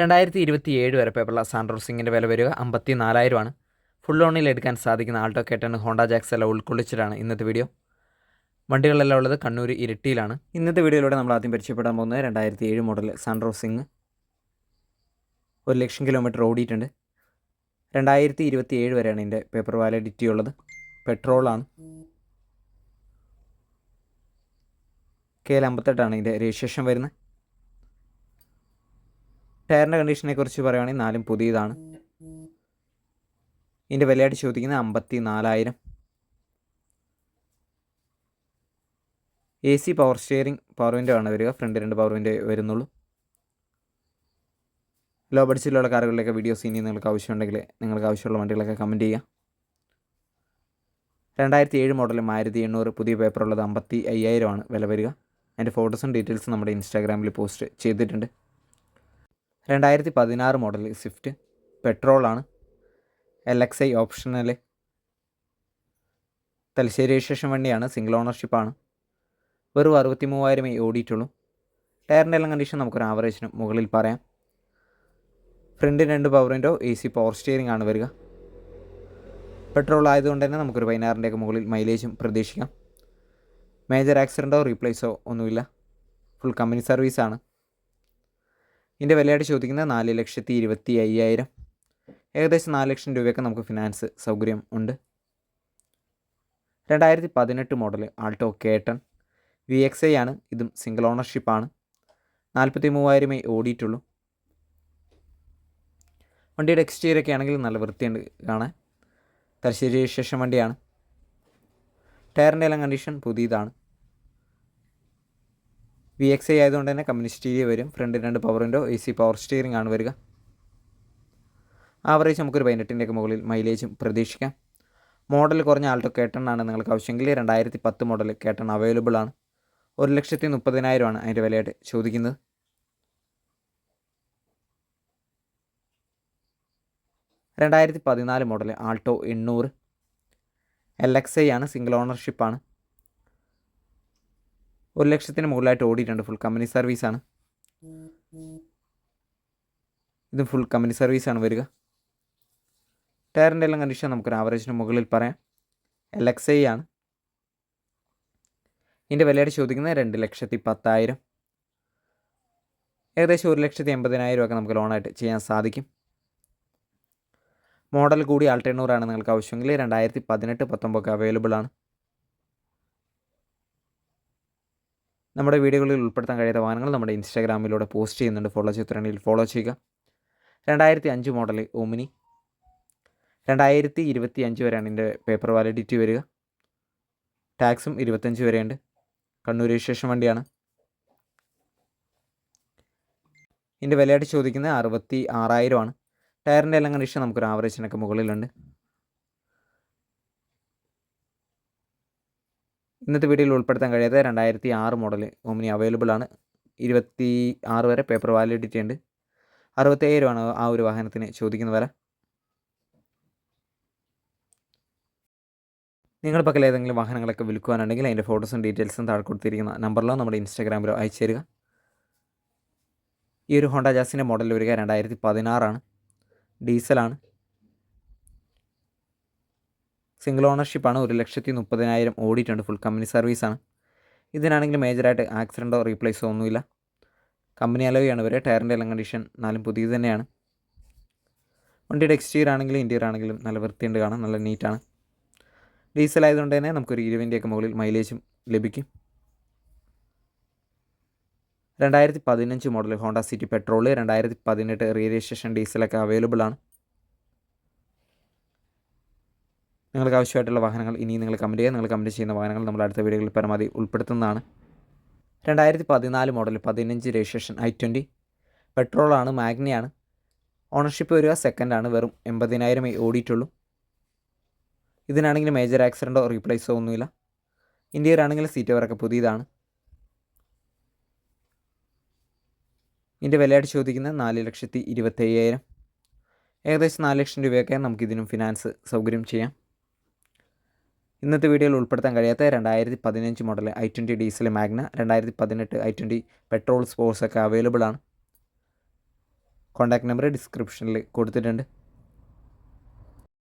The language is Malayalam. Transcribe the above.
രണ്ടായിരത്തി ഇരുപത്തി ഏഴ് വരെ പേപ്പറുള്ള സാൻഡ്രോസിങ്ങിന്റെ വില വരിക അമ്പത്തി നാലായിരമാണ് ഫുൾ ലോണിൽ എടുക്കാൻ സാധിക്കുന്ന ആൾട്ടോ കേട്ടൺ ഹോണ്ട ജാക്സ് എല്ലാം ഉൾക്കൊള്ളിച്ചിട്ടാണ് ഇന്നത്തെ വീഡിയോ. വണ്ടികളെല്ലാം ഉള്ളത് കണ്ണൂർ ഇരിട്ടിയിലാണ്. ഇന്നത്തെ വീഡിയോയിലൂടെ നമ്മൾ ആദ്യം പരിചയപ്പെടാൻ പോകുന്നത് രണ്ടായിരത്തി ഏഴ് മോഡൽ സാൻഡ്രോ സിംഗ് ഒരു ലക്ഷം കിലോമീറ്റർ ഓടിയിട്ടുണ്ട്. രണ്ടായിരത്തി ഇരുപത്തി ഏഴ് വരെയാണ് ഇതിന്റെ പേപ്പർ വാലിഡിറ്റി ഉള്ളത്. പെട്രോളാണ് കെ എൽ അമ്പത്തെട്ടാണ് ഇതിന്റെ രജിസ്ട്രേഷൻ വരുന്നത്. ടയറിന്റെ കണ്ടീഷനെ കുറിച്ച് പറയുകയാണെങ്കിൽ നാലും പുതിയതാണ്. ഇതിന്റെ വിലയായിട്ട് ചോദിക്കുന്നത് അമ്പത്തി നാലായിരം A C power steering power window ആണ് വരിക. ഫ്രണ്ട് രണ്ട് പവർ വിൻഡോ വരുന്നുള്ളൂ. ലോ ബഡ്ജറ്റിലുള്ള കാറുകളിലൊക്കെ വീഡിയോസ് ഇനി നിങ്ങൾക്ക് ആവശ്യമുണ്ടെങ്കിൽ നിങ്ങൾക്ക് ആവശ്യമുള്ള വണ്ടികളൊക്കെ കമന്റ് ചെയ്യുക രണ്ടായിരത്തി ഏഴ് മോഡൽ ആയിരത്തി എണ്ണൂറ് പുതിയ പേപ്പറുള്ളത് അമ്പത്തി അയ്യായിരമാണ് വില വരിക. അതിന്റെ ഫോട്ടോസും ഡീറ്റെയിൽസും നമ്മുടെ ഇൻസ്റ്റാഗ്രാമിൽ പോസ്റ്റ് ചെയ്തിട്ടുണ്ട്. രണ്ടായിരത്തി പതിനാറ് model Swift പെട്രോളാണ് L X I optional Thalassery registration വണ്ടിയാണ് സിംഗിൾ ഓണർഷിപ്പാണ് വെറും അറുപത്തി മൂവായിരമേ ഓടിയിട്ടുള്ളൂ. ടയറിന്റെ എല്ലാം കണ്ടീഷൻ നമുക്കൊരു ആവറേജിന് മുകളിൽ പറയാം. ഫ്രണ്ട് രണ്ട് power window A C power steering ആണ് വരിക. പെട്രോൾ ആയതുകൊണ്ട് തന്നെ നമുക്കൊരു പതിനാറിന്റെയൊക്കെ മുകളിൽ മൈലേജും പ്രതീക്ഷിക്കാം. മേജർ ആക്സിഡന്റോ റീപ്ലേസോ ഒന്നുമില്ല. ഫുൾ കമ്പനി സർവീസാണ് ഇതിന്റെ വിലയായിട്ട് ചോദിക്കുന്നത് നാല് ലക്ഷത്തി ഇരുപത്തി അയ്യായിരം. ഏകദേശം നാല് ലക്ഷം രൂപയൊക്കെ നമുക്ക് ഫിനാൻസ് സൗകര്യം ഉണ്ട്. രണ്ടായിരത്തി പതിനെട്ട് model Alto കേട്ടൺ. V X I ആണ്. ഇതും സിംഗിൾ ഓണർഷിപ്പാണ് നാൽപ്പത്തി മൂവായിരമേ ഓടിയിട്ടുള്ളൂ. വണ്ടിയുടെ എക്സ്റ്റീരിയർ ഒക്കെ ആണെങ്കിൽ നല്ല വൃത്തിയുണ്ട് കാണാൻ. തലശ്ശേരി ശേഷം വണ്ടിയാണ്. ടയറിന്റെ എല്ലാം കണ്ടീഷൻ പുതിയതാണ്. വി എക്സ് ഐ ആയതുകൊണ്ട് തന്നെ കമ്പനി സ്റ്റീരിയ വരും. ഫ്രണ്ട് രണ്ട് power window A C power steering ആണ് വരിക. ആവറേജ് നമുക്കൊരു പതിനെട്ടിന്റെയൊക്കെ മുകളിൽ മൈലേജും പ്രതീക്ഷിക്കാം. മോഡൽ കുറഞ്ഞ ആൾട്ടോ കേട്ടൺ ആണ് നിങ്ങൾക്ക് ആവശ്യമെങ്കിൽ രണ്ടായിരത്തി പത്ത് മോഡൽ കേട്ടൺ അവൈലബിൾ ആണ്. ഒരു ലക്ഷത്തി മുപ്പതിനായിരമാണ് അതിന്റെ വിലയായിട്ട് ചോദിക്കുന്നത്. രണ്ടായിരത്തി പതിനാല് മോഡൽ ആൾട്ടോ എണ്ണൂറ്. എൽ എക്സ് ഐ ആണ് സിംഗിൾ ഓണർഷിപ്പാണ് ഒരു ലക്ഷത്തിന് മുകളിലായിട്ട് ഓടിയിട്ടുണ്ട്. ഫുൾ കമ്പനി സർവീസ് ആണ്. ഇത് ഫുൾ കമ്പനി സർവീസാണ് വരിക. ടയറിന്റെ എല്ലാം കണ്ടീഷൻ നമുക്കൊരു ആവറേജിന് മുകളിൽ പറയാം. എൽ എക്സ് ഐ ആണ്. ഇതിന്റെ വിലയായിട്ട് ചോദിക്കുന്നത് രണ്ട് ലക്ഷത്തി പത്തായിരം. ഏകദേശം ഒരു ലക്ഷത്തി എൺപതിനായിരം ഒക്കെ നമുക്ക് ലോണായിട്ട് ചെയ്യാൻ സാധിക്കും. മോഡൽ കൂടി ആൾട്ടെണ്ണൂറാണ് നിങ്ങൾക്ക് ആവശ്യമെങ്കിൽ രണ്ടായിരത്തി പതിനെട്ട് പത്തൊമ്പതൊക്കെ അവൈലബിൾ ആണ്. നമ്മുടെ വീഡിയോകളിൽ ഉൾപ്പെടുത്താൻ കഴിയാത്ത വാഹനങ്ങൾ നമ്മുടെ ഇൻസ്റ്റാഗ്രാമിലൂടെ പോസ്റ്റ് ചെയ്യുന്നുണ്ട്. ഫോളോ ചെയ്തിട്ടുണ്ടെങ്കിൽ ഫോളോ ചെയ്യുക. രണ്ടായിരത്തി അഞ്ച് മോഡൽ ഓമിനി രണ്ടായിരത്തി ഇരുപത്തി അഞ്ച് വരെയാണ് ഇതിന്റെ പേപ്പർ വാലിഡിറ്റി വരിക. ടാക്സും ഇരുപത്തഞ്ച് വരെയുണ്ട്. കണ്ണൂർ രജിസ്ട്രേഷൻ വണ്ടിയാണ്. ഇതിന്റെ വിലയായിട്ട് ചോദിക്കുന്നത് അറുപത്തി ആറായിരമാണ് ടയറിന്റെ എല്ലാം കണ്ടീഷൻ നമുക്കൊരു ആവറേജിനൊക്കെ മുകളിലുണ്ട്. ഇന്നത്തെ വീഡിയോയിൽ ഉൾപ്പെടുത്താൻ കഴിയാതെ രണ്ടായിരത്തി ആറ് മോഡൽ ഓമിനി അവൈലബിൾ ആണ്. ഇരുപത്തി ആറ് വരെ പേപ്പർ വാലിഡിറ്റി ഉണ്ട് അറുപത്തേഴാണ് ആ ഒരു വാഹനത്തിന് ചോദിക്കുന്ന വില. നിങ്ങൾ പക്കൽ ഏതെങ്കിലും വാഹനങ്ങളൊക്കെ വിൽക്കുവാനുണ്ടെങ്കിൽ അതിന്റെ ഫോട്ടോസും ഡീറ്റെയിൽസും താഴെ കൊടുത്തിരിക്കുന്ന നമ്പറിലോ നമ്മുടെ ഇൻസ്റ്റാഗ്രാമിലോ അയച്ചു തരിക. ഈ ഒരു ഹോണ്ട ജാസിന്റെ മോഡൽ വരിക രണ്ടായിരത്തി പതിനാറാണ് ഡീസലാണ് സിംഗിൾ ഓണർഷിപ്പാണ് ഒരു ലക്ഷത്തി മുപ്പതിനായിരം ഓടിയിട്ടുണ്ട്. ഫുൾ കമ്പനി സർവീസാണ് ഇതിനാണെങ്കിൽ മേജറായിട്ട് ആക്സിഡന്റോ റീപ്ലേസോ ഒന്നുമില്ല. കമ്പനി അലവിയാണ് വരെ ടയറിന്റെ എല്ലാം കണ്ടീഷൻ നാലും പുതിയത് തന്നെയാണ്. വണ്ടിയുടെ എക്സ്റ്റീരിയർ ആണെങ്കിലും ഇന്റീരിയർ ആണെങ്കിലും നല്ല വൃത്തിയുണ്ട് കാണാം നല്ല നീറ്റാണ് ഡീസൽ ആയതുകൊണ്ട് തന്നെ നമുക്കൊരു ഇരുപതിന്റെയൊക്കെ മുകളിൽ മൈലേജും ലഭിക്കും. രണ്ടായിരത്തി പതിനഞ്ച് മോഡൽ ഹോണ്ട സിറ്റി പെട്രോൾ രണ്ടായിരത്തി പതിനെട്ട് റീ രജിസ്ട്രേഷൻ ഡീസലൊക്കെ അവൈലബിൾ ആണ്. നിങ്ങൾക്ക് ആവശ്യമായിട്ടുള്ള വാഹനങ്ങൾ ഇനി നിങ്ങൾ കമന്റ് ചെയ്യുക. നിങ്ങൾ കമന്റ് ചെയ്യുന്ന വാഹനങ്ങൾ നമ്മൾ അടുത്ത വീഡിയോകളിൽ പരമാവധി ഉൾപ്പെടുത്തുന്നതാണ്. രണ്ടായിരത്തി പതിനാല് മോഡൽ പതിനഞ്ച് രജിസ്ട്രേഷൻ ഐ ട്വന്റി പെട്രോളാണ് മാഗ്നയാണ്. ഓണർഷിപ്പ് വരിക സെക്കൻഡാണ് വെറും എൺപതിനായിരമേ ഓടിയിട്ടുള്ളൂ. ഇതിനാണെങ്കിൽ മേജർ ആക്സിഡന്റോ റീപ്ലേസോ ഒന്നുമില്ല. ഇന്ത്യയിലാണെങ്കിൽ സീറ്റ് അവരൊക്കെ പുതിയതാണ്. ഇതിന്റെ വിലയായിട്ട് ചോദിക്കുന്നത് നാല് ലക്ഷത്തി ഇരുപത്തയ്യായിരം. ഏകദേശം നാല് ലക്ഷം രൂപയൊക്കെ നമുക്കിതിനും ഫിനാൻസ് സൗകര്യം ചെയ്യാം. ഇന്നത്തെ വീഡിയോയിൽ ഉൾപ്പെടുത്താൻ കഴിയാത്ത രണ്ടായിരത്തി പതിനഞ്ച് model I twenty diesel Magna രണ്ടായിരത്തി പതിനെട്ട് ഐ ട്വന്റി പെട്രോൾ സ്പോർട്സ് ഒക്കെ അവൈലബിൾ ആണ്. കോൺടാക്ട് നമ്പർ ഡിസ്ക്രിപ്ഷനിൽ കൊടുത്തിട്ടുണ്ട്.